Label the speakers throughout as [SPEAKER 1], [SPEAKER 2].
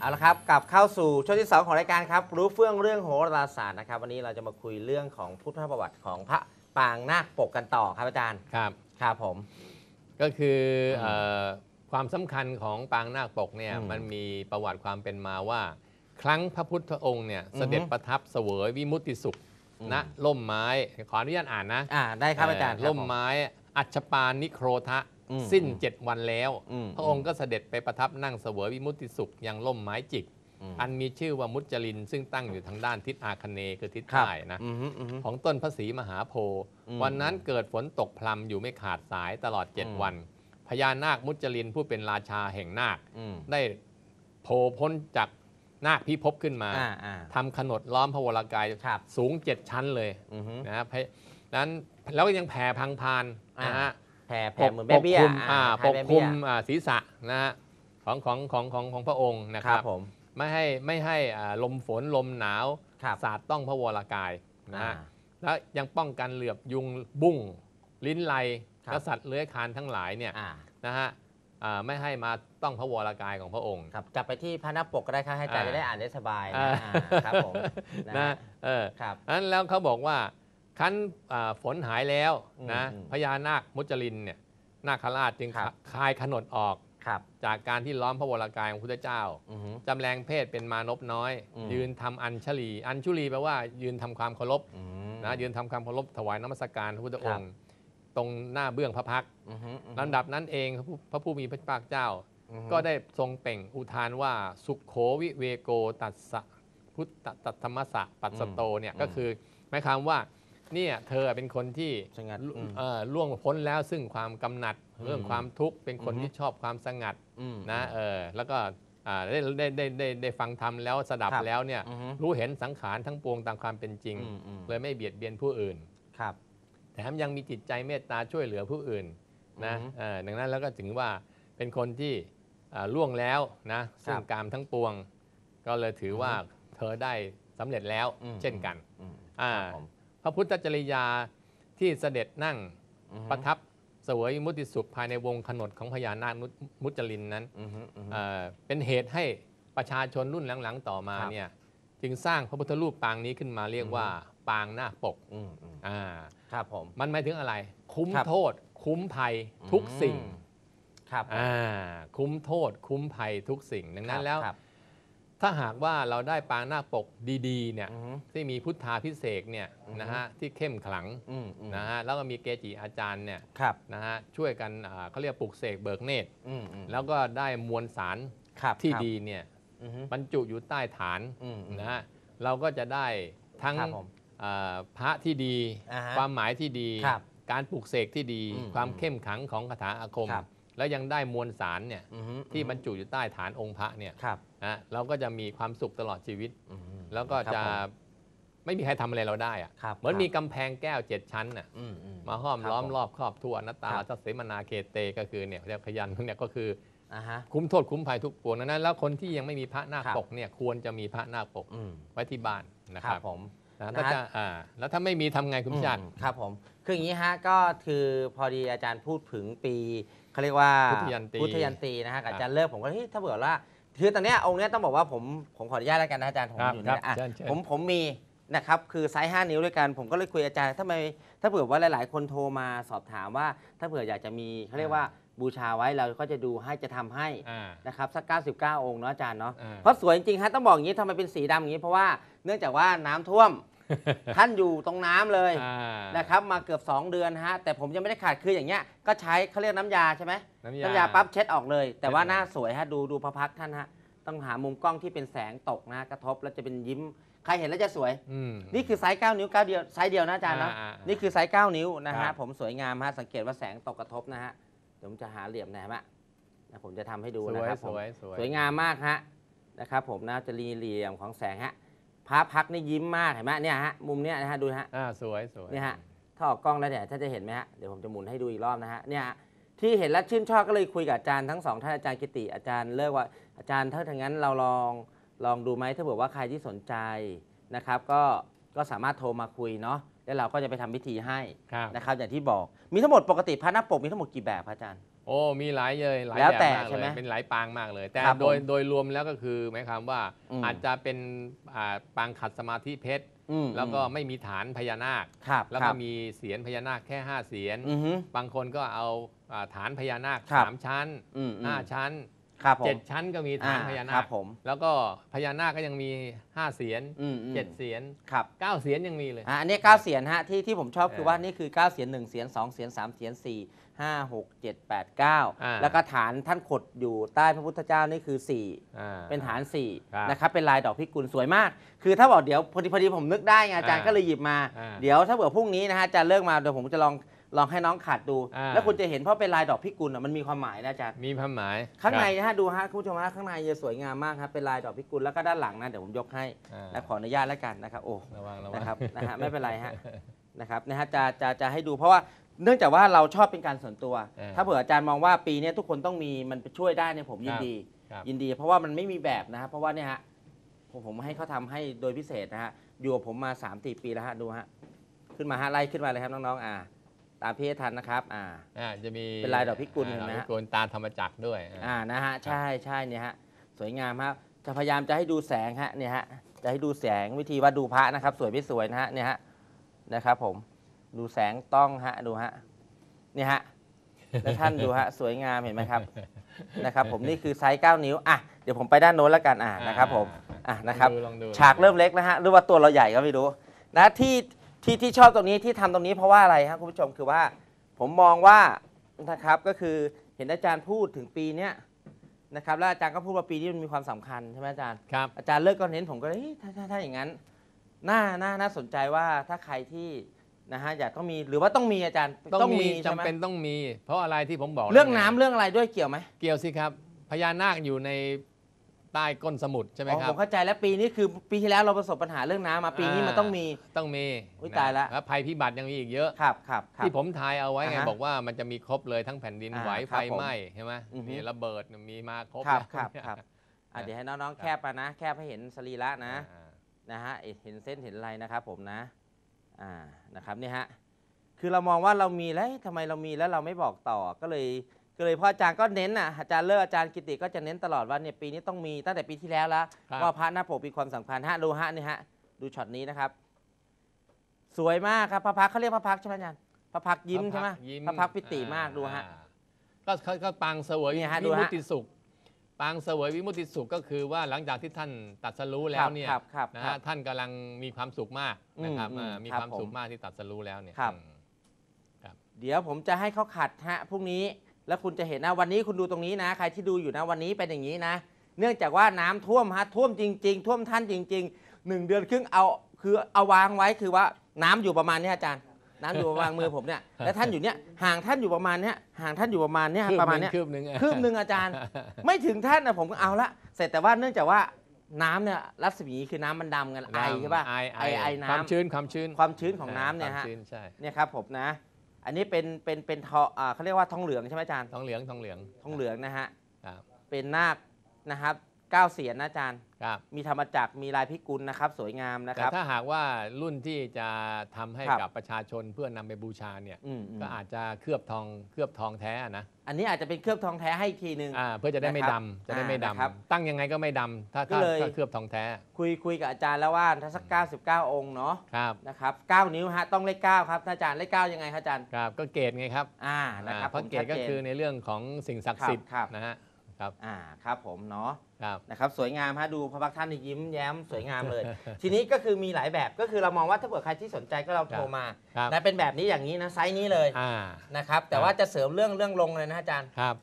[SPEAKER 1] เอาละครับกลับเข้าสู่ช่วงที่ 2 ของรายการครับ รู้เฟื่องเรื่องโหราศาสตร์นะครับ วันนี้เราจะมาคุยเรื่องของพุทธประวัติของพระปางนาคปกกันต่อครับอาจารย์
[SPEAKER 2] ครับ
[SPEAKER 1] ครับผม
[SPEAKER 2] ก็คืออ
[SPEAKER 1] ม
[SPEAKER 2] เอ่อความสำคัญของปางนาคปกเนี่ย
[SPEAKER 1] อืม
[SPEAKER 2] มันมีประวัติความเป็นมาว่า ครั้งพระพุทธองค์เนี่ย
[SPEAKER 1] อือฮึ
[SPEAKER 2] เสด็จประทับเสวยวิมุตติสุข
[SPEAKER 1] อืม
[SPEAKER 2] ณล่มไม้ขออนุญาตอ่านนะ
[SPEAKER 1] อ่าได้ครับอาจารย์
[SPEAKER 2] เล่มไม้อัชปานิโครทะ
[SPEAKER 1] อืม
[SPEAKER 2] สิ้นเจ็ดวันแล้ว
[SPEAKER 1] อืม
[SPEAKER 2] พระองค์ก็เสด็จไปประทับนั่งเสวยวิมุตติสุขยังล่มไม้จิก
[SPEAKER 1] อืม
[SPEAKER 2] อันมีชื่อว่ามุจลินซึ่งตั้งอยู่ทางด้านทิศอาคเนย์คือทิศ
[SPEAKER 1] ครับ
[SPEAKER 2] ใต้นะ
[SPEAKER 1] อือฮึอือฮึ
[SPEAKER 2] ของต้นพระศรีมหาโพธิ์
[SPEAKER 1] อืม
[SPEAKER 2] วันนั้นเกิดฝนตกพรำอยู่ไม่ขาดสายตลอด
[SPEAKER 1] อืม
[SPEAKER 2] 7 วัน พญานาคมุจลินผู้เป็นราชาแห่งนาค
[SPEAKER 1] อืม
[SPEAKER 2] ได้โผล่พ้นจากนาคพิภพขึ้นมา
[SPEAKER 1] อ่าอ่า
[SPEAKER 2] ทำขนดล้อมพระวรากาย
[SPEAKER 1] ครับ
[SPEAKER 2] สูง7ชั้นเลย
[SPEAKER 1] อือฮึ
[SPEAKER 2] นะครับเพนั้นแล้วก็ยังแผ่พังพานนะฮะ
[SPEAKER 1] แผ่แผ่เหมือนแม่เบี้ย
[SPEAKER 2] ปกคลุม
[SPEAKER 1] อ่า
[SPEAKER 2] อ่า
[SPEAKER 1] ค
[SPEAKER 2] ป
[SPEAKER 1] ล้าย
[SPEAKER 2] ก
[SPEAKER 1] แม่
[SPEAKER 2] คลุ
[SPEAKER 1] เบี้ย
[SPEAKER 2] มอ่าศีรษะนะฮะของของของของของพระองค์นะ
[SPEAKER 1] ค
[SPEAKER 2] ค
[SPEAKER 1] รั
[SPEAKER 2] รั
[SPEAKER 1] บบผม
[SPEAKER 2] ไม่ให้ไม่ให้อ่าลมฝนลมหนาว
[SPEAKER 1] ครับ
[SPEAKER 2] สาดต้องพระวรากายนะ
[SPEAKER 1] อ่า
[SPEAKER 2] ฮะแล้วยังป้องกันเหลือบยุงบุ้งลิ้นไล
[SPEAKER 1] ครับ
[SPEAKER 2] และสัตว์เลื้อยคลานทั้งหลายเนี่ย
[SPEAKER 1] อ่า
[SPEAKER 2] นะฮะอ่าไม่ให้มาต้องพระวรากายของพระองค์
[SPEAKER 1] ครับจับไปที่พระหน้าปกก็ได้ครับให้อาจารย์
[SPEAKER 2] อ่า
[SPEAKER 1] จะได้อ่านได้สบายนะ
[SPEAKER 2] อ่า
[SPEAKER 1] อ่าครับผมนะ
[SPEAKER 2] นะเออ
[SPEAKER 1] ครับ
[SPEAKER 2] นั้นแล้วเขาบอกว่า คันอ่าฝนหายแล้วนะ
[SPEAKER 1] อืม
[SPEAKER 2] พญานาคมุจลินเนี่ยนาคราชจึง
[SPEAKER 1] ครับ
[SPEAKER 2] คายขนดออก
[SPEAKER 1] ครับ
[SPEAKER 2] จากการที่ล้อมพระวรากายของพระพุทธเจ้า
[SPEAKER 1] อือฮึ
[SPEAKER 2] จำแรงเพศเป็นมานพน้อย
[SPEAKER 1] อืม
[SPEAKER 2] ยืนทำอัญชลี อัญชุลีแปลว่ายืนทำความเคารพ
[SPEAKER 1] อืม
[SPEAKER 2] นะยืนทำความเคารพถวายน้ำมศการพระพุทธ
[SPEAKER 1] ค
[SPEAKER 2] อ
[SPEAKER 1] รับ
[SPEAKER 2] งค์ ตรงหน้าเบื้องพระพักตร์
[SPEAKER 1] อือฮึอือฮึ
[SPEAKER 2] ลำดับนั้นเองพระผู้พระผู้มีพระภาคเจ้า
[SPEAKER 1] อือฮึ
[SPEAKER 2] ก็ได้ทรงเปล่งอุทานว่าสุขโขวิเวโกตัสสะพุทธตัตธรรมสะปัสสโตเนี่ย
[SPEAKER 1] อืม
[SPEAKER 2] ก็คือหมายความว่า เนี่ยเธอเป็นคนที่
[SPEAKER 1] สงัดอืม
[SPEAKER 2] เอ่อล่วงพ้นแล้วซึ่งความกำหนัด
[SPEAKER 1] อืม
[SPEAKER 2] เรื่องความทุกข์เป็นคน
[SPEAKER 1] อือฮึ
[SPEAKER 2] ที่ชอบความสงัด
[SPEAKER 1] อืม
[SPEAKER 2] นะเออแล้วก็อ่าได้ได้ได้ได้ได้ฟังธรรมแล้วสดับ
[SPEAKER 1] ครับ
[SPEAKER 2] แล้วเนี่ย
[SPEAKER 1] อือฮึ
[SPEAKER 2] รู้เห็นสังขารทั้งปวงตามความเป็นจริง
[SPEAKER 1] อืมอืม
[SPEAKER 2] เลยไม่เบียดเบียนผู้อื่น
[SPEAKER 1] ครับ
[SPEAKER 2] แถมยังมีจิตใจเมตตาช่วยเหลือผู้อื่นนะ
[SPEAKER 1] อือฮึ
[SPEAKER 2] เออดังนั้นแล้วก็ถึงว่าเป็นคนที่อ่าล่วงแล้วนะซึ่ง
[SPEAKER 1] ครับ
[SPEAKER 2] กามทั้งปวง ก็เลยถือว่าเธอได้สำเร็จแล้ว
[SPEAKER 1] อืม
[SPEAKER 2] เช่นกัน
[SPEAKER 1] อืม
[SPEAKER 2] อ่า
[SPEAKER 1] ครับผม
[SPEAKER 2] พ ระพุทธจริยาที่เสด็จนั่ง
[SPEAKER 1] อือฮึ
[SPEAKER 2] ประทับเสวยมุติสุขภายในวงขนดของพญานาคมุมุจลินนั้น
[SPEAKER 1] อือฮึอือฮึ
[SPEAKER 2] เอ่อเป็นเหตุให้ประชาชนรุ่นหลังๆ ต่อมา
[SPEAKER 1] ครับ
[SPEAKER 2] เนี่ยจึงสร้างพระพุทธรูปปางนี้ขึ้นมาเรียก
[SPEAKER 1] อือฮึ
[SPEAKER 2] ว่าปางนาคปก
[SPEAKER 1] อืมอืม
[SPEAKER 2] อ่า
[SPEAKER 1] ครับผม
[SPEAKER 2] มันหมายถึงอะไร คุ้ม
[SPEAKER 1] ครับ
[SPEAKER 2] โทษ คุ้มภัยทุกสิ่ง
[SPEAKER 1] อืมครับผม
[SPEAKER 2] อ่าคุ้มโทษ คุ้มภัยทุกสิ่งดังนั้นแล้ว
[SPEAKER 1] ครับ
[SPEAKER 2] ถ้าหากว่าเราได้ปางนาคปกดีๆเนี่ย
[SPEAKER 1] อือฮึ
[SPEAKER 2] ที่มีพุทธาพิเศษกเนี่ย
[SPEAKER 1] อือฮึ
[SPEAKER 2] นะฮะที่เข้มขลัง
[SPEAKER 1] อืมอืม
[SPEAKER 2] นะฮะแล้วก็มีเกจิอาจารย์เนี่ย
[SPEAKER 1] ครับ
[SPEAKER 2] นะฮะช่วยกันอ่าเขาเรียกปลุกเสกเบิกเนตร
[SPEAKER 1] อืมอืม
[SPEAKER 2] แล้วก็ได้มวลสาร
[SPEAKER 1] ครับ
[SPEAKER 2] ที่
[SPEAKER 1] ครับ
[SPEAKER 2] ดีเนี่ย
[SPEAKER 1] อือฮึ
[SPEAKER 2] บรรจุอยู่ใต้ฐาน
[SPEAKER 1] อืมอืม
[SPEAKER 2] นะฮะเราก็จะได้ทั้ง
[SPEAKER 1] ครับผม
[SPEAKER 2] อ่าพระที่ดี
[SPEAKER 1] อ่าฮะ
[SPEAKER 2] ความหมายที่ดี
[SPEAKER 1] ครับ
[SPEAKER 2] การปลุกเสกที่ดี
[SPEAKER 1] อืม
[SPEAKER 2] ความ
[SPEAKER 1] อืม
[SPEAKER 2] เข้มขลังของคาถาอาคม
[SPEAKER 1] ครับ
[SPEAKER 2] แล้วยังได้มวลสารเนี่ย
[SPEAKER 1] อือฮึ
[SPEAKER 2] ที่บรรจุอยู่ใต้ฐานองค์พระเนี่ย
[SPEAKER 1] ครับ
[SPEAKER 2] นะเราก็จะมีความสุขตลอดชีวิต
[SPEAKER 1] อืม
[SPEAKER 2] แล้วก็
[SPEAKER 1] ครับ
[SPEAKER 2] จะ
[SPEAKER 1] ผม
[SPEAKER 2] ไม่มีใครทำอะไรเราได้อะ
[SPEAKER 1] ครับ
[SPEAKER 2] เหมือน
[SPEAKER 1] ครับ
[SPEAKER 2] มีกำแพงแก้วเจ็ดชั้นน่ะ
[SPEAKER 1] อืมอืม
[SPEAKER 2] มาห้อม
[SPEAKER 1] ครับ
[SPEAKER 2] ล้อม
[SPEAKER 1] ผม
[SPEAKER 2] รอบครอบทั่วอนัตตา
[SPEAKER 1] ครับ
[SPEAKER 2] ทัศเสมนาเกเตก็คือเนี่ยเรียกขยันพวกเนี่ยก็คือ
[SPEAKER 1] อ่าฮะ
[SPEAKER 2] คุ้มโทษคุ้มภัยทุกปวงดังนั้นแล้วคนที่ยังไม่มีพระนาค
[SPEAKER 1] ครับ
[SPEAKER 2] ปกเนี่ยควรจะมีพระนาคปก
[SPEAKER 1] อืม
[SPEAKER 2] ไว้ที่บ้านนะ
[SPEAKER 1] ค
[SPEAKER 2] ค
[SPEAKER 1] รั
[SPEAKER 2] รั
[SPEAKER 1] บบผม
[SPEAKER 2] นะ
[SPEAKER 1] นะ
[SPEAKER 2] ถ้า
[SPEAKER 1] ฮะ
[SPEAKER 2] จะอ่าแล้วถ้าไม่มีทำไงคุณพิชาติ
[SPEAKER 1] อืมครับผมคืออย่างนี้ฮะก็คือพอดีอาจารย์พูดถึงปีเขาเรียกว่า
[SPEAKER 2] พุทธยันตี
[SPEAKER 1] พุทธยันตีนะฮะกับ
[SPEAKER 2] ครับ
[SPEAKER 1] อาจารย์เลิกผมก็เฮ้ยถ้าเผื่อว่าคือตอนเนี้ยองค์เนี้ยต้องบอกว่าผมผมขออนุญาตแล้วกันนะอาจารย์ผม
[SPEAKER 2] ครับ
[SPEAKER 1] อยู่
[SPEAKER 2] ครั
[SPEAKER 1] เนี่
[SPEAKER 2] บ
[SPEAKER 1] ยอะ
[SPEAKER 2] เชิญเชิญ
[SPEAKER 1] ผมผมมีนะครับคือไซส์5นิ้วด้วยกันผมก็เลยคุยอาจารย์ทำไมถ้าเผื่อว่าหลาย ๆ คนโทรมาสอบถามว่า ถ้าเผื่ออยากจะมีเขาเรียกว่าบูชาไว้เราก็จะดูให้จะทำให้
[SPEAKER 2] อ่า
[SPEAKER 1] นะครับสัก 99 องค์เนาะอาจารย์เนาะ
[SPEAKER 2] อ่า
[SPEAKER 1] เพราะสวยจริงๆฮะต้องบอกอย่างนี้ทำไมเป็นสีดำอย่างนี้เพราะว่า เนื่องจากว่าน้ำท่วม ท่านอยู่ตรงน้ำเลย
[SPEAKER 2] อ่า
[SPEAKER 1] นะครับมาเกือบ 2 เดือนฮะแต่ผมยังไม่ได้ขาดคืออย่างเงี้ยก็ใช้เขาเรียกน้ำยาใช่ไหม
[SPEAKER 2] น้ำยา
[SPEAKER 1] น้ำยาปั๊บเช็ดออกเลย แต่ว่า
[SPEAKER 2] เช็ดเลย
[SPEAKER 1] หน้าสวยฮะดูดูพระพักตร์ท่านฮะต้องหามุมกล้องที่เป็นแสงตกนะกระทบแล้วจะเป็นยิ้มใครเห็นแล้วจะสวย
[SPEAKER 2] อืม
[SPEAKER 1] นี่คือไซส์9นิ้ว9เดียวไซส์เดียวนะอาจารย์นะ
[SPEAKER 2] อ่าอ่าอ่า
[SPEAKER 1] นี่คือไซส์9นิ้วนะ
[SPEAKER 2] ครั
[SPEAKER 1] ฮะ
[SPEAKER 2] บ
[SPEAKER 1] ผมสวยงามฮะสังเกตว่าแสงตกกระทบนะฮะเดี๋ยวผมจะหาเหลี่ยมหนะฮะนะผมจะทำให้ดู
[SPEAKER 2] ส
[SPEAKER 1] นะ
[SPEAKER 2] วย
[SPEAKER 1] ครับผ
[SPEAKER 2] ส
[SPEAKER 1] ม
[SPEAKER 2] วยสวย
[SPEAKER 1] สวยงามมากฮะนะครับผมนะจะรีเหลี่ยมของแสงฮะ พระพักตร์นี่ยิ้มมากเห็นไหมเนี่ยฮะมุมเนี้ยนะฮะดูฮะ
[SPEAKER 2] อ่าสวยสวย
[SPEAKER 1] เนี่ยฮะถ้าออกกล้องแล้วเนี่ยถ้าจะเห็นไหมฮะเดี๋ยวผมจะหมุนให้ดูอีกรอบนะฮะเนี่ยฮะที่เห็นแล้วชื่นชอบก็เลยคุยกับอาจารย์ทั้งสองท่านอาจารย์กิติอาจารย์เลิกว่าอาจารย์ถ้าทางนั้นเราลองลองดูไหมถ้าเผื่อว่าใครที่สนใจนะครับก็ก็สามารถโทรมาคุยเนาะแล้วเราก็จะไปทำพิธีให้
[SPEAKER 2] ครับ
[SPEAKER 1] นะครับอย่างที่บอกมีทั้งหมดปกติพระหน้าปกมีทั้งหมดกี่แบบครับอาจารย์
[SPEAKER 2] โอ้มีหลายเลยหลาย
[SPEAKER 1] แล้ว
[SPEAKER 2] แบบ
[SPEAKER 1] แต่
[SPEAKER 2] มาก
[SPEAKER 1] ใช่
[SPEAKER 2] เล
[SPEAKER 1] ไหม
[SPEAKER 2] ยเป็นหลายปางมากเลย แต่
[SPEAKER 1] ครับ
[SPEAKER 2] โดย
[SPEAKER 1] ผม
[SPEAKER 2] โดยรวมแล้วก็คือหมายความว่า
[SPEAKER 1] อืม
[SPEAKER 2] อาจจะเป็นอ่าปางขัดสมาธิเพชร
[SPEAKER 1] อืม
[SPEAKER 2] แล้วก็ไม่มีฐานพญานาค
[SPEAKER 1] ครับ
[SPEAKER 2] แล้ว
[SPEAKER 1] ค
[SPEAKER 2] ก็
[SPEAKER 1] รับ
[SPEAKER 2] มีเสียนพญานาคแค่ 5 เสียน
[SPEAKER 1] อือฮึ
[SPEAKER 2] บางคนก็เอาอ่าฐานพญานาค
[SPEAKER 1] ครับ
[SPEAKER 2] สามชั้น
[SPEAKER 1] อืมอืม
[SPEAKER 2] ห้าชั้น
[SPEAKER 1] ครับผม
[SPEAKER 2] เจ็ดชั้นก็มีฐาน
[SPEAKER 1] อ่า
[SPEAKER 2] พญา
[SPEAKER 1] ค
[SPEAKER 2] นา
[SPEAKER 1] รั
[SPEAKER 2] ค
[SPEAKER 1] บผม
[SPEAKER 2] แล้วก็พญานาคก็ยังมี 5 เสียน
[SPEAKER 1] อืมอืม
[SPEAKER 2] เจ็ดเสียน
[SPEAKER 1] ครับ
[SPEAKER 2] เก้าเสียนยังมีเลย
[SPEAKER 1] อะอันนี้เก้าเสียนฮะที่ที่ผมชอบคือ
[SPEAKER 2] เออ
[SPEAKER 1] ว่านี่คือเก้าเสียนหนึ่งเสียนสองเสียนสามเสียนสี่ ห้าหกเจ็ดแปดเก้า
[SPEAKER 2] อ่า
[SPEAKER 1] แล้วก็ฐานท่านขดอยู่ใต้พระพุทธเจ้านี่คือสี่
[SPEAKER 2] อ่า
[SPEAKER 1] เป็นฐานสี่
[SPEAKER 2] ครับ
[SPEAKER 1] นะครับเป็นลายดอกพิกุลสวยมาก คือถ้าบอกเดี๋ยวพอดีพอดีผมนึกได้ไงอาจารย์
[SPEAKER 2] อ่า
[SPEAKER 1] ก็เลยหยิบมา
[SPEAKER 2] อ่า
[SPEAKER 1] เดี๋ยวถ้าเผื่อพรุ่งนี้นะฮะอาจารย์เลิกมาเดี๋ยวผมจะลองลองให้น้องขัดดู
[SPEAKER 2] อ่า
[SPEAKER 1] แล้วคุณจะเห็นเพราะเป็นลายดอกพิกุลอะมันมีความหมายนะอาจารย์
[SPEAKER 2] มีความหมาย
[SPEAKER 1] ข้างใน
[SPEAKER 2] ครับ
[SPEAKER 1] นะฮะดูฮะคุณผู้ชมฮะข้างในจะสวยงามมากครับเป็นลายดอกพิกุลแล้วก็ด้านหลังนะเดี๋ยวผมยกให้
[SPEAKER 2] อ่า
[SPEAKER 1] และขออนุญาตแล้วกันนะครับโอ้
[SPEAKER 2] ระวังระวัง
[SPEAKER 1] นะครับนะฮะไม่เป็นไรฮะ นะครับนะฮะจะจะจะให้ดูเพราะว่าเนื่องจากว่าเราชอบเป็นการส่วนตัว
[SPEAKER 2] เออ
[SPEAKER 1] ถ้าเผื่ออาจารย์มองว่าปีนี้ทุกคนต้องมีมันไปช่วยได้เนี่ยผมยิน
[SPEAKER 2] ครับ
[SPEAKER 1] ดี
[SPEAKER 2] ครับ
[SPEAKER 1] ยินดี เพราะว่ามันไม่มีแบบนะฮะเพราะว่าเนี่ยฮะผมผมให้เขาทำให้โดยพิเศษนะฮะอยู่กับผมมา3ามสี่ปีแล้วฮะดูฮะขึ้นมาฮะไล่ขึ้นมาเลยครับน้องๆอ่า ตามพี่ให้ทันนะครับ อ่า
[SPEAKER 2] อ่าจะมี
[SPEAKER 1] เป็นลายดอกพิกุล
[SPEAKER 2] อ่า
[SPEAKER 1] เห็นไหม
[SPEAKER 2] ดอก
[SPEAKER 1] ฮะ
[SPEAKER 2] พิกุลตาธรรมจักรด้วยอ่า
[SPEAKER 1] อ่านะฮะใช่ใช่เนี่ยฮะสวยงามครับจะพยายามจะให้ดูแสงฮะเนี่ยฮะจะให้ดูแสงวิธีว่าดูพระนะครับ สวยไม่สวยนะฮะเนี่ยฮะ นะครับผมดูแสงต้องฮะดูฮะเนี่ยฮะแล้วท่านดูฮะสวยงามเห็นไหมครับนะครับ ผมนี่คือไซส์9นิ้วอะเดี๋ยวผมไปด้านโน้นแล้วกันอ่านะครับผมอะนะครับ
[SPEAKER 2] ลองดูลองดู
[SPEAKER 1] ฉากเริ่มเล็กนะฮะหรือว่าตัวเราใหญ่ก็ไม่รู้นะที่ที่ที่ชอบตรงนี้ที่ทำตรงนี้เพราะว่าอะไรครับคุณผู้ชมคือว่า ผมมองว่านะครับก็คือเห็นอาจารย์พูดถึงปีเนี้ยนะครับแล้วอาจารย์ก็พูดว่าปีนี้มันมีความสำคัญใช่ไหมอาจารย์
[SPEAKER 2] ครับ
[SPEAKER 1] อาจารย์เลิกก็เน้นผมก็เลยเฮ้ยถ้าถ้าถ้าอย่างนั้น น่าน่าน่าสนใจว่าถ้าใครที่นะฮะอยากต้องมีหรือว่าต้องมีอาจารย์
[SPEAKER 2] ต้องมี
[SPEAKER 1] ใช่
[SPEAKER 2] จำ
[SPEAKER 1] ไหม
[SPEAKER 2] เป็นต้องมี เพราะอะไรที่ผมบอก
[SPEAKER 1] เรื่อง
[SPEAKER 2] แล้วไน้ำ
[SPEAKER 1] เรื่องอะไรด้วยเกี่ยวไหม
[SPEAKER 2] เกี่ยวสิครับพญานาคอยู่ในใต้ก้นสมุทรใช่ไหม
[SPEAKER 1] อ๋อ
[SPEAKER 2] ครั
[SPEAKER 1] ผ
[SPEAKER 2] บ
[SPEAKER 1] มเข้าใจแล้วปีนี้คือปีที่แล้วเราประสบปัญหาเรื่องน้ำมาปีนี้มันต้องมี
[SPEAKER 2] ต้องมี
[SPEAKER 1] อุ๊ย
[SPEAKER 2] นะ
[SPEAKER 1] ตายละ
[SPEAKER 2] แล้วภัยพิบัติยังมีอีกเยอะ
[SPEAKER 1] ครับครับครับ
[SPEAKER 2] ที่ผมทายเอาไว้ไง
[SPEAKER 1] อ่าฮะ
[SPEAKER 2] บอกว่ามันจะมีครบเลยทั้งแผ่นดิน
[SPEAKER 1] อ่า
[SPEAKER 2] ไหว
[SPEAKER 1] ค
[SPEAKER 2] ไฟ
[SPEAKER 1] รับผม
[SPEAKER 2] ไหม้ใช่ไหม
[SPEAKER 1] อือฮึ
[SPEAKER 2] มีระเบิดมีมาครบ
[SPEAKER 1] ครับ
[SPEAKER 2] แล้ว
[SPEAKER 1] ครับ
[SPEAKER 2] เนี่ย
[SPEAKER 1] ครับอะเดี๋ยวให้น้องๆ
[SPEAKER 2] ครับ
[SPEAKER 1] แคบมานะ แคบให้เห็นสรีระนะ
[SPEAKER 2] อ่า
[SPEAKER 1] นะฮะเห็นเส้นเห็นอะไรนะครับผมนะอ่านะครับเนี่ยฮะคือเรามองว่าเรามีแล้วเอ๊ะทำไมเรามีแล้วเราไม่บอกต่อก็เลยก็เลยพ่ออาจารย์ก็เน้นอะอาจารย์เลิกอาจารย์กิติก็จะเน้นตลอดว่าเนี่ยปีนี้ต้องมีตั้งแต่ปีที่แล้วแล้ว
[SPEAKER 2] ครับ
[SPEAKER 1] ว่าพระหน้าปกมีความสำคัญฮะดูฮะนี่ฮะดูช็อตนี้นะครับ สวยมากครับพระพักตร์เขาเรียกพระพักตร์ใช่ไหมอาจารย์พระพักตร์ยิ้มใช่ไหม
[SPEAKER 2] ยิ้ม
[SPEAKER 1] พระพักตร์ปิติมากดูฮะ
[SPEAKER 2] อ่าก็ก็ก็ปางเสวย
[SPEAKER 1] เนี่ยฮะดู
[SPEAKER 2] วิ
[SPEAKER 1] ฮะ
[SPEAKER 2] มุติสุข ปางเสวยวิมุติสุขก็คือว่าหลังจากที่ท่านตรัดสรู้แล้วเนี่ย
[SPEAKER 1] ครับครับ
[SPEAKER 2] นะ
[SPEAKER 1] ครั
[SPEAKER 2] ฮะ
[SPEAKER 1] บ
[SPEAKER 2] ท่านกำลังมีความสุขมากนะครับ
[SPEAKER 1] อืม
[SPEAKER 2] อ่า
[SPEAKER 1] อืม
[SPEAKER 2] มี
[SPEAKER 1] ครับ
[SPEAKER 2] ความสุข
[SPEAKER 1] ผม
[SPEAKER 2] มากที่ตรัดสรู้แล้วเนี่ย
[SPEAKER 1] ครับ
[SPEAKER 2] อืม
[SPEAKER 1] เดี๋ยวผมจะให้เขาขัดฮะพรุ่งนี้แล้วคุณจะเห็นนะวันนี้คุณดูตรงนี้นะ ใครที่ดูอยู่นะวันนี้เป็นอย่างนี้นะ เนื่องจากว่าน้ำท่วมฮะท่วมจริง ๆ ท่วมท่านจริงๆหนึ่งเดือนครึ่งเอาคือเอาวางไว้คือว่าน้ำอยู่ประมาณเนี้ยอาจารย์ น้ำอยู่ประมาณมือผมเนี่ยแล้วท่านอยู่เนี้ยห่างท่านอยู่ประมาณเนี้ยห่างท่านอยู่ประมาณเนี้ย
[SPEAKER 2] คืบ
[SPEAKER 1] ประมาณ
[SPEAKER 2] ห
[SPEAKER 1] เนี้
[SPEAKER 2] นึ่
[SPEAKER 1] ย
[SPEAKER 2] งคืบหนึ่ง
[SPEAKER 1] คืบหนึ่งอาจารย์ ไม่ถึงท่านนะผมก็เอาละเสร็จแต่ว่าเนื่องจากว่าน้ำเนี่ยรัศมีคือน้ำมันดำกันไอใช่ป่ะ
[SPEAKER 2] ไอไอ
[SPEAKER 1] ไอน้
[SPEAKER 2] ความชื้นความชื้นำ
[SPEAKER 1] ความชื้นของน้ำเนี่ย
[SPEAKER 2] ควา
[SPEAKER 1] ฮะ
[SPEAKER 2] มชื้นใช่
[SPEAKER 1] เนี่ยครับผมนะ อันนี้เป็นเป็นเป็นทออ่าเขาเรียกว่าทองเหลืองใช่ไหมอาจารย์
[SPEAKER 2] ทองเหลืองทองเหลือง
[SPEAKER 1] ทองเหลืองนะฮะ
[SPEAKER 2] ครับ
[SPEAKER 1] เป็นนาคนะครับ เก้าเสียนนะอาจารย์
[SPEAKER 2] ครับ
[SPEAKER 1] มีธรรมจักรมีลายพิกุลนะครับ สวยงามนะค
[SPEAKER 2] แต่
[SPEAKER 1] รับ
[SPEAKER 2] ถ้าหากว่ารุ่นที่จะทำให้
[SPEAKER 1] ครับ
[SPEAKER 2] กับประชาชนเพื่อนำไปบูชาเนี่ย
[SPEAKER 1] อืมอืม
[SPEAKER 2] ก็อาจจะเคลือบทองเคลือบทองแท้นะ
[SPEAKER 1] อันนี้อาจจะเป็นเคลือบทองแท้ให้อีกทีหนึ่ง
[SPEAKER 2] อ่าเพื่อจะได้ไม่
[SPEAKER 1] นะครับ
[SPEAKER 2] ดำจะได้ไม่
[SPEAKER 1] อ่านะครับ
[SPEAKER 2] ดำตั้งยังไงก็ไม่ดำถ้า
[SPEAKER 1] ก็
[SPEAKER 2] ถ้า
[SPEAKER 1] เลย
[SPEAKER 2] ถ้าเคลือบทองแท้
[SPEAKER 1] คุยคุยกับอาจารย์แล้วว่าถ้าสัก 99 องค์เนาะ
[SPEAKER 2] ครับ
[SPEAKER 1] นะครับ9นิ้วฮะต้องเลข9ครับท่านอาจารย์เลข9ยังไงครับอาจารย์
[SPEAKER 2] ครับก็เกตไงครับ
[SPEAKER 1] อ่านะครับ
[SPEAKER 2] อ่าเพราะ
[SPEAKER 1] ผม
[SPEAKER 2] เกตก็
[SPEAKER 1] ชัดจน
[SPEAKER 2] คือในเรื่องของสิ่งศักดิ์สิทธิ์
[SPEAKER 1] ครับ
[SPEAKER 2] นะฮะครับ
[SPEAKER 1] อ่าครับผมเนาะ
[SPEAKER 2] ครับ
[SPEAKER 1] นะครับสวยงามฮะดูพระพักตร์ท่านนี่ยิ้มแย้มสวยงามเลย ทีนี้ก็คือมีหลายแบบก็คือเรามองว่าถ้าเกิดใครที่สนใจก็เราโทรมา
[SPEAKER 2] ครับ
[SPEAKER 1] นะเป็นแบบนี้อย่างนี้นะไซส์นี้เลย
[SPEAKER 2] อ่า
[SPEAKER 1] นะครับแต่
[SPEAKER 2] ครับ
[SPEAKER 1] ว่าจะเสริมเรื่องเรื่องลงเลยนะอาจารย์
[SPEAKER 2] ครับ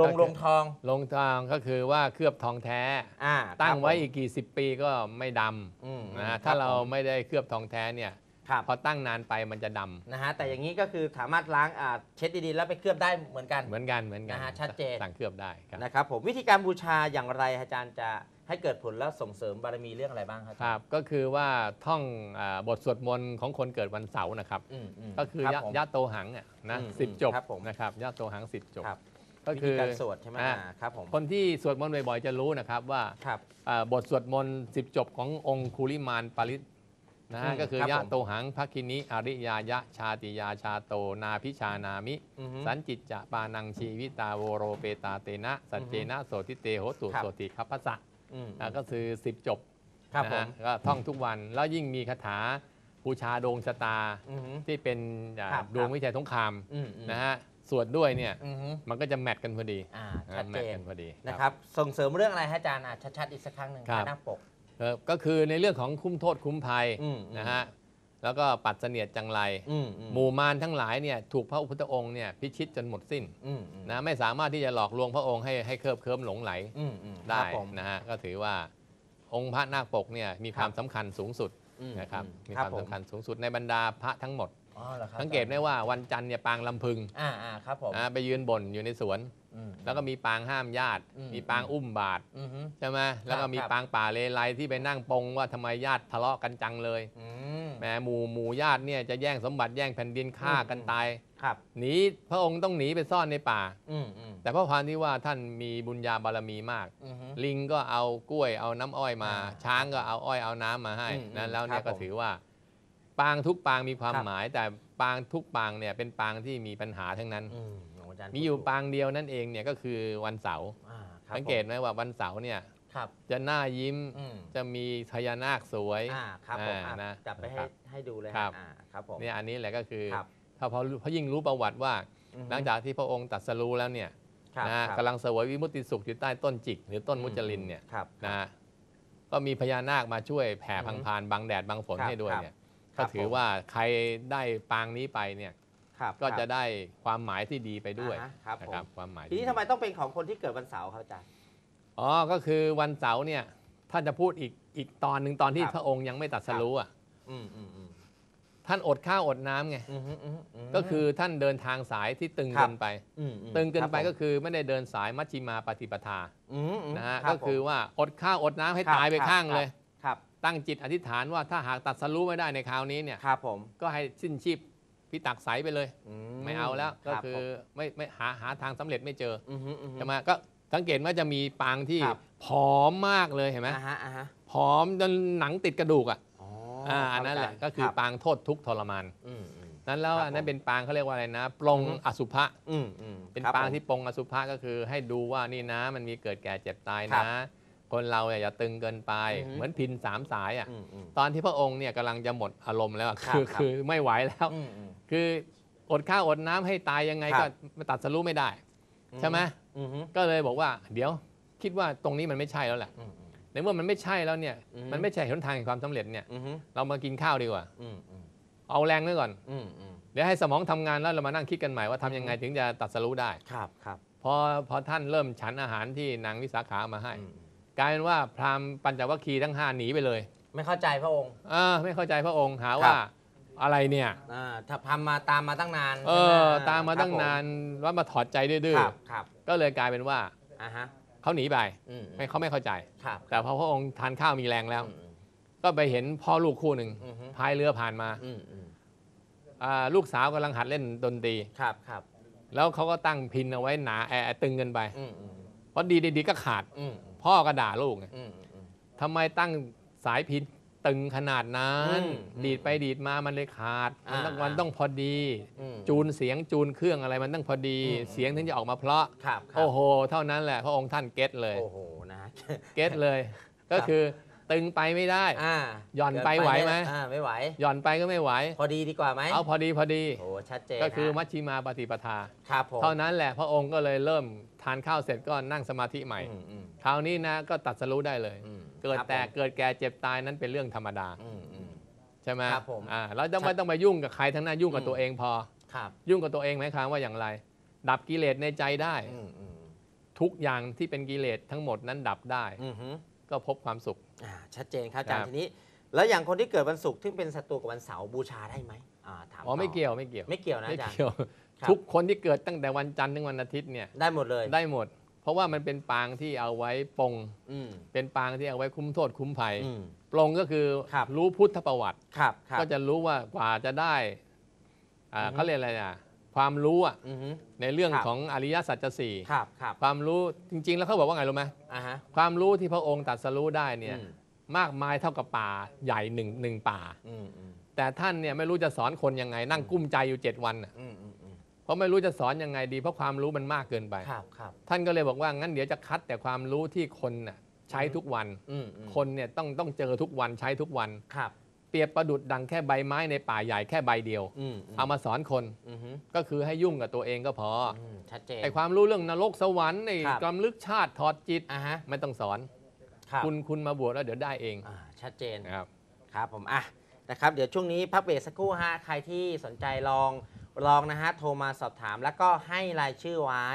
[SPEAKER 1] ลง
[SPEAKER 2] ก็คือ
[SPEAKER 1] ลงทอง
[SPEAKER 2] ลงทองก็คือว่าเคลือบทองแท้
[SPEAKER 1] อ่า
[SPEAKER 2] ตั้งไว้
[SPEAKER 1] ครับผม
[SPEAKER 2] อีกกี่สิบปีก็ไม่ด
[SPEAKER 1] อืมำ
[SPEAKER 2] นะฮะ
[SPEAKER 1] คบ
[SPEAKER 2] ถ้าเรา
[SPEAKER 1] ผม
[SPEAKER 2] ไม่ได้เคลือบทองแท้เนี่ย
[SPEAKER 1] ครับ
[SPEAKER 2] พอตั้งนานไปมันจะดำ
[SPEAKER 1] นะฮะแต่อย่างนี้ก็คือสามารถล้างอ่าเช็ดดีๆ แล้วไปเคลือบได้เหมือนกัน
[SPEAKER 2] เหมือนกันเหมือนกัน
[SPEAKER 1] นะฮะชัดเจน
[SPEAKER 2] สั่งเคลือบได้ครับ
[SPEAKER 1] นะครับผมวิธีการบูชาอย่างไรอาจารย์จะให้เกิดผลและส่งเสริมบารมีเรื่องอะไรบ้างครับ
[SPEAKER 2] ครับก็คือว่าท่องอาบทสวดมนต์ของคนเกิดวันเสาร์นะครับ
[SPEAKER 1] อืมอืม
[SPEAKER 2] ก็คือ
[SPEAKER 1] รับ
[SPEAKER 2] ยะ
[SPEAKER 1] ผม
[SPEAKER 2] ยะโตหังอะนะ
[SPEAKER 1] อืม
[SPEAKER 2] สิบจบ
[SPEAKER 1] ครับผม
[SPEAKER 2] นะครับยะโตหังสิบจบ
[SPEAKER 1] ครับ
[SPEAKER 2] ก็
[SPEAKER 1] วิ
[SPEAKER 2] คื
[SPEAKER 1] ธี
[SPEAKER 2] อ
[SPEAKER 1] การสวดใช่ไหม
[SPEAKER 2] อ่า
[SPEAKER 1] อ่าครับผม
[SPEAKER 2] คนที่สวดมนต์บ่อยๆจะรู้นะครับว่า
[SPEAKER 1] ครับ
[SPEAKER 2] อ่าบทสวดมนต์สิบจบขององค์คุลิมานปาริ นะ
[SPEAKER 1] อื
[SPEAKER 2] ฮะ
[SPEAKER 1] ม
[SPEAKER 2] ก็คือ
[SPEAKER 1] ครับ
[SPEAKER 2] ยะ
[SPEAKER 1] ผม
[SPEAKER 2] โตหังภคินิอริยายะชาติยาชาโตนาพิชานามิ
[SPEAKER 1] อือฮึ
[SPEAKER 2] สันจิตจะปานังชีวิตาโวโรเปตาเตนะ สัจเจนะโสติเตโหตุ
[SPEAKER 1] ครับ
[SPEAKER 2] โสติคัพพะสะ
[SPEAKER 1] อืม
[SPEAKER 2] อะก็คือ10จบ
[SPEAKER 1] ครับ
[SPEAKER 2] นะ
[SPEAKER 1] ผ
[SPEAKER 2] ฮะ
[SPEAKER 1] ม
[SPEAKER 2] ก็ท่องทุกวันแล้วยิ่งมีคาถาบูชาดวงชะตา
[SPEAKER 1] อือฮึ
[SPEAKER 2] ที่เป็นอ่า
[SPEAKER 1] ครับ
[SPEAKER 2] ดวงวิชัยสงคราม
[SPEAKER 1] อืมอืม
[SPEAKER 2] นะฮะสวดด้วยเนี่ย
[SPEAKER 1] อือฮึ
[SPEAKER 2] มันก็จะแมทกันพอดี
[SPEAKER 1] อ่า
[SPEAKER 2] นะ
[SPEAKER 1] ชัด
[SPEAKER 2] แม
[SPEAKER 1] เจ
[SPEAKER 2] ท
[SPEAKER 1] น
[SPEAKER 2] กันพอดี
[SPEAKER 1] นะครับส่งเสริมเรื่องอะไรฮะอาจารย์อะชัดๆอีกสักครั้งหนึ่ง
[SPEAKER 2] ครับ
[SPEAKER 1] หน้าปก
[SPEAKER 2] เอ่อก็คือในเรื่องของคุ้มโทษคุ้มภัย
[SPEAKER 1] อืม
[SPEAKER 2] นะฮะแล้วก็ปัดเสนียดจังไร
[SPEAKER 1] อืมอืม
[SPEAKER 2] หมู่มารทั้งหลายเนี่ยถูกพระพุทธองค์เนี่ยพิชิตจนหมดสิ้น
[SPEAKER 1] อืมอืม
[SPEAKER 2] นะไม่สามารถที่จะหลอกลวงพระองค์ให้ให้เคลิบเคลิ้มหลงไหล
[SPEAKER 1] อืมอืม
[SPEAKER 2] ได้
[SPEAKER 1] ครับผม
[SPEAKER 2] นะฮะก็ถือว่าองค์พระนาคปกเนี่ยมีความสำคัญสูงสุด
[SPEAKER 1] อืม
[SPEAKER 2] นะครับ
[SPEAKER 1] อื
[SPEAKER 2] มี
[SPEAKER 1] ค
[SPEAKER 2] ครับวาม
[SPEAKER 1] ผ
[SPEAKER 2] สำคัญสูงสุดในบรรดาพระทั้งหมด
[SPEAKER 1] อ๋อเหรอครับ
[SPEAKER 2] สังเกตได้ว่าวันจันทร์เนี่ยปางลำพึง
[SPEAKER 1] อ่าอ่าครับผม
[SPEAKER 2] อ่าไปยืนบ่นอยู่ในสวน
[SPEAKER 1] อืม
[SPEAKER 2] แล้วก็มีปางห้ามญาติ
[SPEAKER 1] อืม
[SPEAKER 2] มีปางอุ้มบาตร
[SPEAKER 1] อือฮึ
[SPEAKER 2] ใช่ไหมแล้วก็มี
[SPEAKER 1] ครับ
[SPEAKER 2] ปางป่าเลไลที่ไปนั่งปงว่าทำไมญาติทะเลาะกันจังเลย
[SPEAKER 1] อืม
[SPEAKER 2] แหมหมู่หมู่ญาติเนี่ยจะแย่งสมบัติแย่งแผ่นดินฆ่ากัน
[SPEAKER 1] อืม
[SPEAKER 2] ตาย
[SPEAKER 1] ครับ
[SPEAKER 2] หนีพระองค์ต้องหนีไปซ่อนในป่า
[SPEAKER 1] อืมอืม
[SPEAKER 2] แต่เพราะความที่ว่าท่านมีบุญญาบารมีมาก
[SPEAKER 1] อือฮึ
[SPEAKER 2] ลิงก็เอากล้วยเอาน้ำอ้อยมา
[SPEAKER 1] อ่า
[SPEAKER 2] ช้างก็เอาอ้อยเอาน้ำมาให้
[SPEAKER 1] อืม
[SPEAKER 2] นะ
[SPEAKER 1] อืม
[SPEAKER 2] แล้วเนี่ย
[SPEAKER 1] ครั
[SPEAKER 2] ก็
[SPEAKER 1] บผม
[SPEAKER 2] ถือว่า ปางทุกปางมีความ
[SPEAKER 1] ครับ
[SPEAKER 2] หมาย แต่ปางทุกปางเนี่ยเป็นปางที่มีปัญหาทั้งนั้น
[SPEAKER 1] อืมของอาจารย์
[SPEAKER 2] มีอยู่
[SPEAKER 1] พูดถูก
[SPEAKER 2] ปางเดียวนั่นเองเนี่ยก็คือวันเสาร์
[SPEAKER 1] อ่าครับ
[SPEAKER 2] สังเกตไหมว่าวันเสาร์เนี่ย
[SPEAKER 1] ครับ
[SPEAKER 2] จะหน้ายิ้ม
[SPEAKER 1] อืม
[SPEAKER 2] จะมีพญานาคสวย
[SPEAKER 1] อ่าครับผม
[SPEAKER 2] อ่า
[SPEAKER 1] อะ
[SPEAKER 2] นะ
[SPEAKER 1] จับไป
[SPEAKER 2] ค
[SPEAKER 1] ให้
[SPEAKER 2] รับ
[SPEAKER 1] ให้ดูเลย
[SPEAKER 2] ครับ
[SPEAKER 1] ฮะอ่าครับผม
[SPEAKER 2] เนี่ยอันนี้แหละก็คือ
[SPEAKER 1] ครับ
[SPEAKER 2] ถ้าพอพอยิ่งรู้ประวัติว่า
[SPEAKER 1] อือฮึ
[SPEAKER 2] หลังจากที่พระองค์ตรัสรู้แล้วเนี่ย
[SPEAKER 1] ครับ
[SPEAKER 2] นะฮะ
[SPEAKER 1] ครับ
[SPEAKER 2] กำลังเสวยวิมุตติสุขอยู่ใต้ต้นจิก หรือต้นมุจลินเนี่ย
[SPEAKER 1] ครับ
[SPEAKER 2] นะฮะก็มีพญานาคมาช่วยแผ่
[SPEAKER 1] อือฮึ
[SPEAKER 2] พังพานบังแดดบังฝน
[SPEAKER 1] ครับ
[SPEAKER 2] ให้ด้วย
[SPEAKER 1] ครับ
[SPEAKER 2] เนี่ย
[SPEAKER 1] ครั
[SPEAKER 2] ก็
[SPEAKER 1] บ
[SPEAKER 2] ถือ
[SPEAKER 1] ผม
[SPEAKER 2] ว่าใครได้ปางนี้ไปเนี่ย
[SPEAKER 1] ครับ
[SPEAKER 2] ก็
[SPEAKER 1] ครับ
[SPEAKER 2] จะได้ความหมายที่ดีไปด้วย
[SPEAKER 1] อ่าฮะครับ
[SPEAKER 2] นะ
[SPEAKER 1] ผม
[SPEAKER 2] ครับความหมาย
[SPEAKER 1] ทีนี้ทำไมต้องเป็นของคนที่เกิดวันเสาร์ครับอาจารย์
[SPEAKER 2] อ๋อก็คือวันเสาร์เนี่ยถ้าจะพูดอีกอีกตอนหนึ่งตอนที่
[SPEAKER 1] ครับ
[SPEAKER 2] พระองค์ยังไม่ตรัสรู้อะ
[SPEAKER 1] อืมอืมอืม
[SPEAKER 2] ท่านอดข้าวอดน้ำไง
[SPEAKER 1] อืมอืมอืมม
[SPEAKER 2] ก็คือท่านเดินทางสายที่ตึง
[SPEAKER 1] ครั
[SPEAKER 2] เกิ
[SPEAKER 1] บ
[SPEAKER 2] นไป
[SPEAKER 1] อืมอืม
[SPEAKER 2] ตึงเกินไป
[SPEAKER 1] รับผม
[SPEAKER 2] ก็คือไม่ได้เดินสายมัชฌิมาปฏิปทา
[SPEAKER 1] อืมอืม
[SPEAKER 2] นะฮะ
[SPEAKER 1] รับ
[SPEAKER 2] ก็คือ
[SPEAKER 1] ผม
[SPEAKER 2] ว่าอดข้าวอดน้ำให้
[SPEAKER 1] ครับ
[SPEAKER 2] ตายไป
[SPEAKER 1] ครับ
[SPEAKER 2] ข้าง
[SPEAKER 1] ครับ
[SPEAKER 2] เลย
[SPEAKER 1] ครับ
[SPEAKER 2] ตั้งจิตอธิษฐานว่าถ้าหากตัดสรู้ไม่ได้ในคราวนี้เนี่ย
[SPEAKER 1] ครับผม
[SPEAKER 2] ก็ให้สิ้นชีพพิตักใสไปเลย
[SPEAKER 1] ม
[SPEAKER 2] ไม่เอาแล้วก็
[SPEAKER 1] รับ
[SPEAKER 2] คือ
[SPEAKER 1] ผม
[SPEAKER 2] ไม่ไม่หาหาทางสำเร็จไม่เจอ
[SPEAKER 1] อือฮึอือฮึ
[SPEAKER 2] ใช่ไหมก็สังเกตว่าจะมีปางที่
[SPEAKER 1] ครับ
[SPEAKER 2] ผอมมากเลยเห็นไหม
[SPEAKER 1] อ่าฮะอ่าฮะ
[SPEAKER 2] ผอมจนหนังติดกระดูกอะ
[SPEAKER 1] อ๋อ
[SPEAKER 2] อ่า
[SPEAKER 1] ครับ
[SPEAKER 2] อันนั้นแหละา
[SPEAKER 1] จารย์
[SPEAKER 2] ก็คือ
[SPEAKER 1] รับ
[SPEAKER 2] ปางโทษทุกข์ทรมาน
[SPEAKER 1] อืมอืม
[SPEAKER 2] นั้นแล้ว
[SPEAKER 1] ครับ
[SPEAKER 2] อันนั้น
[SPEAKER 1] ผม
[SPEAKER 2] เป็นปางเขาเรียกว่าอะไรนะปลง
[SPEAKER 1] อือฮึ
[SPEAKER 2] อสุภะ
[SPEAKER 1] อืมอืม
[SPEAKER 2] เป็น
[SPEAKER 1] ครับ
[SPEAKER 2] ปาง
[SPEAKER 1] ผม
[SPEAKER 2] ที่ปลงอสุภะก็คือให้ดูว่านี่นะมันมีเกิดแก่เจ็บตาย
[SPEAKER 1] ครั
[SPEAKER 2] นะ
[SPEAKER 1] บ
[SPEAKER 2] คนเราเนี่ยอย่าตึงเกินไป
[SPEAKER 1] อือฮึ
[SPEAKER 2] เหมือนพินสามสายอะ
[SPEAKER 1] อืมอืม
[SPEAKER 2] ตอนที่พระองค์เนี่ยกำลังจะหมดอารมณ์แล้วอะ
[SPEAKER 1] ครับ
[SPEAKER 2] คือ
[SPEAKER 1] ครับ
[SPEAKER 2] คือไม่ไหวแล้ว
[SPEAKER 1] อืมอืม
[SPEAKER 2] คืออดข้าวอดน้ำให้ตายยังไง
[SPEAKER 1] ครั
[SPEAKER 2] ก็
[SPEAKER 1] บ
[SPEAKER 2] ไม่ตัดสรู้ไม่ได้ ใช่ไหม
[SPEAKER 1] อืมอืม
[SPEAKER 2] ก็เลยบอกว่า เดี๋ยวคิดว่าตรงนี้มันไม่ใช่แล้วแหละ
[SPEAKER 1] อืมอืม
[SPEAKER 2] ในเมื่อมันไม่ใช่แล้วเนี่ย
[SPEAKER 1] อือฮึ
[SPEAKER 2] มันไม่ใช่หนทางแห่งความสำเร็จเนี่ย
[SPEAKER 1] อืมอืม
[SPEAKER 2] เรามากินข้าวดีกว่า
[SPEAKER 1] อืมอืม
[SPEAKER 2] เอาแรงไว้ก่อน
[SPEAKER 1] อืมอืม
[SPEAKER 2] เดี๋ยวให้สมองทำงานแล้วเรามานั่งคิดกันใหม่ว่าทำยังไงถึงจะตัดสรู้ได้
[SPEAKER 1] ครับครับ
[SPEAKER 2] พอพอท่านเริ่มฉันอาหารที่นางวิสาขาเอามาให้
[SPEAKER 1] อืม
[SPEAKER 2] กลายเป็นว่าพราหมณ์ปัญจวัคคีย์ทั้งห้าหนีไปเลย
[SPEAKER 1] ไม่เข้าใจพระองค์
[SPEAKER 2] เออไม่เข้าใจพระองค์หา
[SPEAKER 1] ครั
[SPEAKER 2] ว่า
[SPEAKER 1] บ
[SPEAKER 2] อะไรเนี่ย
[SPEAKER 1] อ่าถ้าทำมาตามมาตั้งนาน
[SPEAKER 2] เอ
[SPEAKER 1] ใช่ไห
[SPEAKER 2] อตามมาตั้ง
[SPEAKER 1] ครับผ
[SPEAKER 2] นานว่ามาถอดใจดื้อ
[SPEAKER 1] ครับครับ
[SPEAKER 2] ๆก็เลยกลายเป็นว่า
[SPEAKER 1] อ่าฮะ
[SPEAKER 2] เขาหนีไป
[SPEAKER 1] อืม
[SPEAKER 2] ไม่เขาไม่เข้าใจ
[SPEAKER 1] ครับ
[SPEAKER 2] แต่พอพระองค์ทานข้าวมีแรงแล้ว
[SPEAKER 1] อืมอืม
[SPEAKER 2] ก็ไปเห็นพ่อลูกคู่หนึ่ง
[SPEAKER 1] อืมฮึ
[SPEAKER 2] พายเรือผ่านมา
[SPEAKER 1] อืมอืม
[SPEAKER 2] อ่าลูกสาวกำลังหัดเล่นดนตรี
[SPEAKER 1] ครับครับ
[SPEAKER 2] แล้วเขาก็ตั้งพินเอาไว้หนาแอร์ตึงเกินไป
[SPEAKER 1] อืมอืม
[SPEAKER 2] เพราะดีดีๆก็ขาด
[SPEAKER 1] อืม
[SPEAKER 2] พ่อก็ด่าลูกไง
[SPEAKER 1] อืมอืม
[SPEAKER 2] ทำไมตั้งสายพินตึงขนาดนั้น
[SPEAKER 1] อืม
[SPEAKER 2] ดีดไปดีดมามันเลยขาด มันต้อง
[SPEAKER 1] อ่า
[SPEAKER 2] มันต้องพอดี
[SPEAKER 1] อืม
[SPEAKER 2] จูนเสียงจูนเครื่องอะไรมันต้องพอดี
[SPEAKER 1] อืม
[SPEAKER 2] เสียงถึงจะออกมาเพราะ
[SPEAKER 1] ครับครับ
[SPEAKER 2] โอ้โห เท่านั้นแหละพระองค์ท่านเก็ตเลย
[SPEAKER 1] โอ้โหนะฮะ
[SPEAKER 2] เก็ตเลย ก็คือ ตึงไปไม่ได้
[SPEAKER 1] อ่า
[SPEAKER 2] หย่อนไปไหวไหม
[SPEAKER 1] อ่าไม่ไหว
[SPEAKER 2] หย่อนไปก็ไม่ไหว
[SPEAKER 1] พอดีดีกว่าไหม
[SPEAKER 2] เอาพอดีพอดี
[SPEAKER 1] โอ้ชัดเจน
[SPEAKER 2] ก็คือ
[SPEAKER 1] ฮะ
[SPEAKER 2] มัชชิมาปฏิปทา
[SPEAKER 1] ครับผม
[SPEAKER 2] เท่านั้นแหละพระองค์ก็เลยเริ่มทานข้าวเสร็จก็นั่งสมาธิใหม่
[SPEAKER 1] อืมอืม
[SPEAKER 2] คราวนี้นะก็ตัดสรู้ได้เลย
[SPEAKER 1] อืม
[SPEAKER 2] เกิด
[SPEAKER 1] ครับ
[SPEAKER 2] แต่
[SPEAKER 1] ผม
[SPEAKER 2] เกิดแก่เจ็บตายนั้นเป็นเรื่องธรรมดา
[SPEAKER 1] อืมอืม
[SPEAKER 2] ใช่ไหม
[SPEAKER 1] ครับผม
[SPEAKER 2] อ่าเราจะไม่ต้องไปยุ่งกับใครทั้งนั้นยุ่งกับ
[SPEAKER 1] อืม
[SPEAKER 2] ตัวเองพอ
[SPEAKER 1] ครับ
[SPEAKER 2] ยุ่งกับตัวเองไหมครับว่าอย่างไร ดับกิเลสในใจได้
[SPEAKER 1] อืมอืม
[SPEAKER 2] ทุกอย่างที่เป็นกิเลสทั้งหมดนั้นดับได้
[SPEAKER 1] อืมฮึ
[SPEAKER 2] ก็พบความสุข
[SPEAKER 1] อ่าชัดเจนครับอาจาร
[SPEAKER 2] ครั
[SPEAKER 1] ย์
[SPEAKER 2] บ
[SPEAKER 1] ทีนี้ แล้วอย่างคนที่เกิดวันศุกร์ที่เป็นศัตรูกับวันเสาร์บูชาได้ไหมอ่าถาม
[SPEAKER 2] อ๋อไม่
[SPEAKER 1] ต่
[SPEAKER 2] เกี่ยวไม่เกี่ยว
[SPEAKER 1] ไม่เกี่ยวนะ
[SPEAKER 2] ไม่
[SPEAKER 1] อาจารย์
[SPEAKER 2] เกี่ยว
[SPEAKER 1] ครับ
[SPEAKER 2] ทุกคนที่เกิดตั้งแต่วันจันทร์ถึงวันอาทิตย์เนี่ย
[SPEAKER 1] ได้หมดเลย
[SPEAKER 2] ได้หมด เพราะว่ามันเป็นปางที่เอาไว้ปรง
[SPEAKER 1] อืม
[SPEAKER 2] เป็นปางที่เอาไว้คุ้มโทษคุ้มภัย
[SPEAKER 1] อืม
[SPEAKER 2] ปรงก็คือ
[SPEAKER 1] ครับ
[SPEAKER 2] รู้พุทธประวัติ
[SPEAKER 1] ครับครับ
[SPEAKER 2] ก็จะรู้ว่ากว่าจะได้อ่า
[SPEAKER 1] อือฮึ
[SPEAKER 2] เขาเรียกอะไรอะ ความรู้อะ
[SPEAKER 1] อือฮึ
[SPEAKER 2] ในเรื่อง
[SPEAKER 1] ครับ
[SPEAKER 2] ของอริยสัจสี่
[SPEAKER 1] ครับครับ
[SPEAKER 2] ความรู้จริง ๆ แล้วเขาบอกว่าไงรู้ไหม
[SPEAKER 1] อ่าฮะ
[SPEAKER 2] ความรู้ที่พระองค์ตรัดสรู้ได้เนี่ย
[SPEAKER 1] อืม
[SPEAKER 2] มากมายเท่ากับป่าใหญ่หนึ่งหนึ่งป่า
[SPEAKER 1] อืมอืม
[SPEAKER 2] แต่ท่านเนี่ยไม่รู้จะสอนคนยังไงนั่งกุ้มใจอยู่ 7 วันน่ะ
[SPEAKER 1] อืมอืมอืม
[SPEAKER 2] เพราะไม่รู้จะสอนยังไงดีเพราะความรู้มันมากเกินไป
[SPEAKER 1] ครับครับ
[SPEAKER 2] ท่านก็เลยบอกว่างั้นเดี๋ยวจะคัดแต่ความรู้ที่คนน่ะใช้ทุกวัน
[SPEAKER 1] อืมอืม
[SPEAKER 2] คนเนี่ยต้องต้องเจอทุกวันใช้ทุกวัน
[SPEAKER 1] ครับ
[SPEAKER 2] เป รียบประดุดดังแค่ใบไม้ในป่าใหญ่แค่ใบเดียว
[SPEAKER 1] อืม
[SPEAKER 2] เอามาสอนคน
[SPEAKER 1] อืมฮึ
[SPEAKER 2] ก็คือให้ยุ่งกับตัวเองก็พออ
[SPEAKER 1] อืมชัดเจน
[SPEAKER 2] ไอความรู้เรื่องนรกสวรรค์ใน
[SPEAKER 1] ครับ
[SPEAKER 2] กำลึกชาติถอดจิต
[SPEAKER 1] อ่าฮะ
[SPEAKER 2] ไม่ต้องสอน
[SPEAKER 1] ครับ
[SPEAKER 2] คุณคุณมาบวชแล้วเดี๋ยวได้เอง
[SPEAKER 1] อ่าชัดเจน
[SPEAKER 2] นะครับ
[SPEAKER 1] ครับผมอะนะครับเดี๋ยวช่วงนี้พักเบรกสักครู่ฮะใครที่สนใจลองลองนะฮะโทรมาสอบถามแล้วก็ให้รายชื่อไว้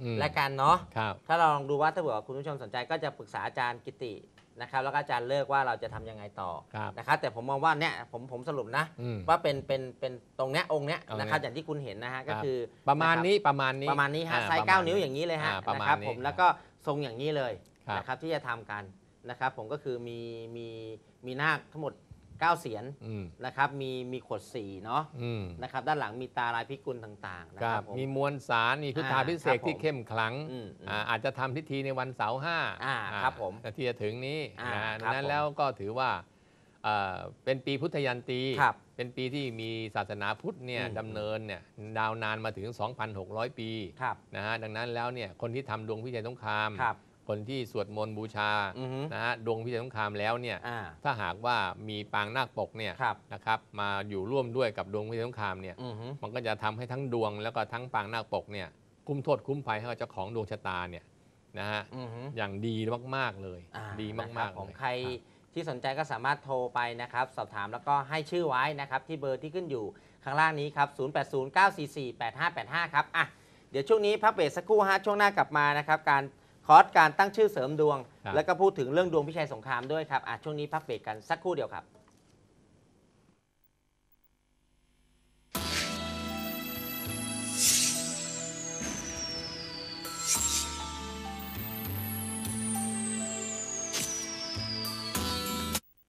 [SPEAKER 2] อืม
[SPEAKER 1] และกันเนาะ
[SPEAKER 2] ครับ
[SPEAKER 1] ถ้าเราลองดูว่าถ้าเผื่อว่าคุณผู้ชมสนใจก็จะปรึกษาอาจารย์กิติ นะครับแล้วก็อาจารย์เลิกว่าเราจะทำยังไงต่อ
[SPEAKER 2] ครับ
[SPEAKER 1] นะครับแต่ผมมองว่าเนี่ยผมผมสรุปนะ
[SPEAKER 2] อืม
[SPEAKER 1] ว่าเป็นเป็นเป็นตรงเนี้ยองค์เนี้ย
[SPEAKER 2] เอาเนี้ย
[SPEAKER 1] นะครับอย่างที่คุณเห็นนะฮะก็
[SPEAKER 2] ครับ
[SPEAKER 1] คือ
[SPEAKER 2] ประมาณ
[SPEAKER 1] คบ
[SPEAKER 2] นี้ประมาณนี้
[SPEAKER 1] ประมาณนี้ฮะ
[SPEAKER 2] อ่
[SPEAKER 1] ไซส์
[SPEAKER 2] ประ
[SPEAKER 1] เก้า
[SPEAKER 2] มาณ
[SPEAKER 1] นิ้วอย่างนี้เลยฮะ
[SPEAKER 2] อ่าประ
[SPEAKER 1] นะ
[SPEAKER 2] มาณ
[SPEAKER 1] ครับ
[SPEAKER 2] นี้
[SPEAKER 1] ผมแล้วก็ทรงอย่างนี้เลย
[SPEAKER 2] ครับ
[SPEAKER 1] นะครับที่จะทำกันนะครับผมก็คือมีมีมีนาคทั้งหมด 9 เสียน
[SPEAKER 2] อืม
[SPEAKER 1] นะครับมีมีขดสีเนาะ
[SPEAKER 2] อืม
[SPEAKER 1] นะครับด้านหลังมีตาลายพิกุลต่างๆนะ
[SPEAKER 2] ค
[SPEAKER 1] ค
[SPEAKER 2] รั
[SPEAKER 1] รั
[SPEAKER 2] บบ
[SPEAKER 1] ผม
[SPEAKER 2] มีมวลสารมีพุทธาพิเศษ
[SPEAKER 1] อ่าครับ
[SPEAKER 2] ที่เข้มขลัง
[SPEAKER 1] อืมอืม
[SPEAKER 2] อ่าอาจจะทำพิธีในวันเสาร์ห้า
[SPEAKER 1] อ่าครับผม
[SPEAKER 2] อ่าที่จะถึงนี้
[SPEAKER 1] อ่า
[SPEAKER 2] นะฮะ
[SPEAKER 1] ครับ
[SPEAKER 2] ดังนั้น
[SPEAKER 1] ผม
[SPEAKER 2] แล้วก็ถือว่าเอ่อเป็นปีพุทธยันตี
[SPEAKER 1] ครับ
[SPEAKER 2] เป็นปีที่มีศาสนาพุทธเนี่ย
[SPEAKER 1] อืม
[SPEAKER 2] ดำเนินเนี่ยดาวนานมาถึง 2,600 ปี
[SPEAKER 1] ครับ
[SPEAKER 2] นะฮะดังนั้นแล้วเนี่ยคนที่ทำดวงพิจัยสงคราม
[SPEAKER 1] ครับ
[SPEAKER 2] คนที่สวดมนต์บูชา
[SPEAKER 1] อือฮึ
[SPEAKER 2] นะฮะดวงพิจัยสงครามแล้วเนี่ย
[SPEAKER 1] อ่า
[SPEAKER 2] ถ้าหากว่ามีปางนาคปกเนี่ย
[SPEAKER 1] ครับ
[SPEAKER 2] นะครับมาอยู่ร่วมด้วยกับดวงพิจัยสงครามเนี่ย
[SPEAKER 1] อือฮึ
[SPEAKER 2] มันก็จะทำให้ทั้งดวงแล้วก็ทั้งปางนาคปกเนี่ยคุ้มโทษคุ้มภัยให้กับเจ้าของดวงชะตาเนี่ยนะฮะ
[SPEAKER 1] อือฮึ
[SPEAKER 2] อย่างดีมากๆเลย
[SPEAKER 1] อ่า
[SPEAKER 2] ดี
[SPEAKER 1] นะค
[SPEAKER 2] มา
[SPEAKER 1] รั
[SPEAKER 2] ก
[SPEAKER 1] บ
[SPEAKER 2] ๆ
[SPEAKER 1] ผม
[SPEAKER 2] เลย
[SPEAKER 1] ใครที่สนใจก็สามารถโทรไปนะครับ สอบถามแล้วก็ให้ชื่อไว้นะครับ ที่เบอร์ที่ขึ้นอยู่ข้างล่างนี้ครับ 0809448585 ครับ อะ เดี๋ยวช่วงนี้พักเบรกสักครู่ฮะช่วงหน้ากลับมานะครับ การ คอร์สการตั้งชื่อเสริมดวง
[SPEAKER 2] ครับ
[SPEAKER 1] แล้วก็พูดถึงเรื่องดวงพิชัยสงครามด้วยครับอะช่วงนี้พักเบรกกันสักครู่เดียวครับ